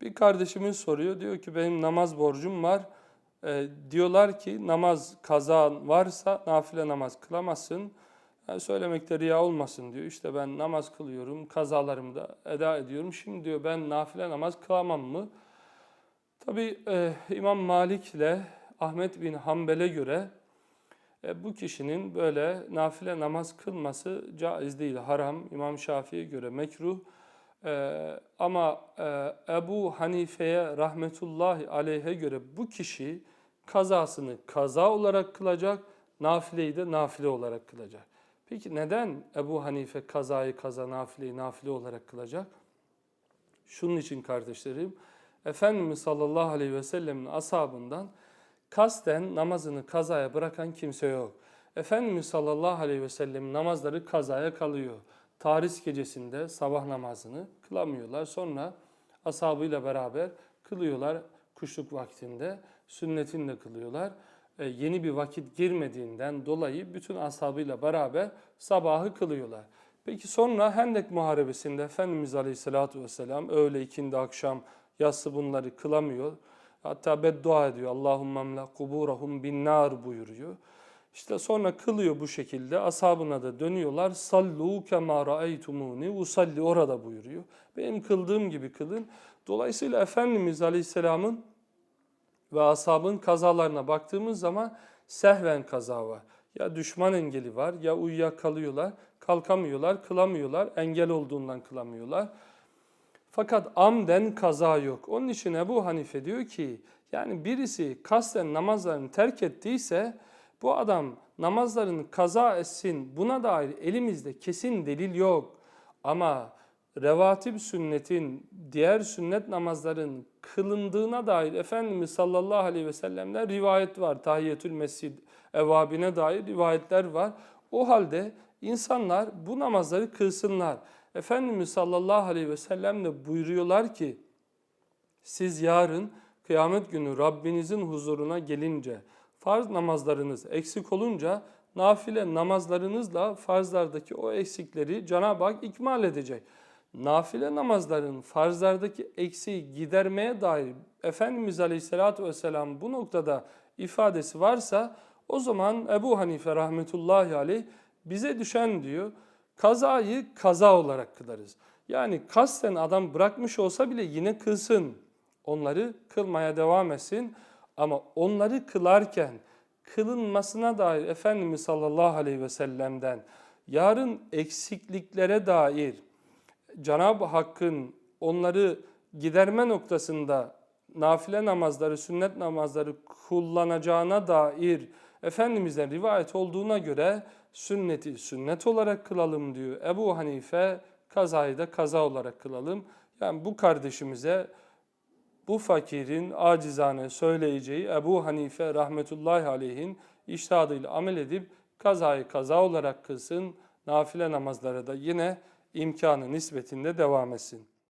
Bir kardeşimiz soruyor. Diyor ki benim namaz borcum var. E, diyorlar ki namaz kazan varsa nafile namaz kılamazsın. Yani söylemekte riya olmasın diyor. İşte ben namaz kılıyorum, kazalarımı da eda ediyorum. Şimdi diyor ben nafile namaz kılamam mı? Tabii e, İmam Malik ile Ahmet bin Hanbel'e göre e, bu kişinin böyle nafile namaz kılması caiz değil, haram. İmam Şafii'ye göre mekruh. E, ama e, Ebu Hanife'ye rahmetullahi aleyhe göre bu kişi kazasını kaza olarak kılacak, nafileyi de nafile olarak kılacak. Peki neden Ebu Hanife kazayı kaza, nafileyi nafile olarak kılacak? Şunun için kardeşlerim, Efendimiz sallallahu aleyhi ve sellemin ashabından kasten namazını kazaya bırakan kimse yok. Efendimiz sallallahu aleyhi ve sellem namazları kazaya kalıyor. Taris gecesinde sabah namazını kılamıyorlar. Sonra ashabıyla beraber kılıyorlar kuşluk vaktinde. Sünnetini de kılıyorlar. E, yeni bir vakit girmediğinden dolayı bütün ashabıyla beraber sabahı kılıyorlar. Peki sonra Hendek Muharebesi'nde Efendimiz Aleyhisselatü Vesselam öğle, ikindi, akşam, yatsı bunları kılamıyor. Hatta beddua ediyor. Allahümme emle kuburahum bin nar buyuruyor. İşte sonra kılıyor bu şekilde. Ashabına da dönüyorlar. Sallu kema ra'eytumuni usalli orada buyuruyor. Benim kıldığım gibi kılın. Dolayısıyla Efendimiz Aleyhisselam'ın ve ashabın kazalarına baktığımız zaman sehven kaza var. Ya düşman engeli var ya uyuyakalıyorlar, kalkamıyorlar, kılamıyorlar, engel olduğundan kılamıyorlar. Fakat amden kaza yok. Onun için Ebu Hanife diyor ki yani birisi kasten namazlarını terk ettiyse bu adam namazlarını kaza etsin buna dair elimizde kesin delil yok. Ama revatib sünnetin, diğer sünnet namazların kılındığına dair Efendimiz sallallahu aleyhi ve sellem'den rivayet var. Tahiyyetül mescid evabine dair rivayetler var. O halde insanlar bu namazları kılsınlar. Efendimiz sallallahu aleyhi ve sellem de buyuruyorlar ki siz yarın kıyamet günü Rabbinizin huzuruna gelince farz namazlarınız eksik olunca nafile namazlarınızla farzlardaki o eksikleri Cenab-ı Hak ikmal edecek. Nafile namazların farzlardaki eksiği gidermeye dair Efendimiz Aleyhisselatü Vesselam bu noktada ifadesi varsa o zaman Ebu Hanife rahmetullahi aleyh bize düşen diyor kazayı kaza olarak kılarız. Yani kasten adam bırakmış olsa bile yine kılsın. Onları kılmaya devam etsin. Ama onları kılarken kılınmasına dair Efendimiz sallallahu aleyhi ve sellem'den yarın eksikliklere dair Cenab-ı Hakk'ın onları giderme noktasında nafile namazları, sünnet namazları kullanacağına dair Efendimiz'den rivayet olduğuna göre sünneti sünnet olarak kılalım diyor. Ebu Hanife kazayı da kaza olarak kılalım. Yani bu kardeşimize bu fakirin acizane söyleyeceği Ebu Hanife rahmetullahi aleyhin iştihadıyla amel edip kazayı kaza olarak kılsın. Nafile namazlara da yine imkanı nispetinde devam etsin.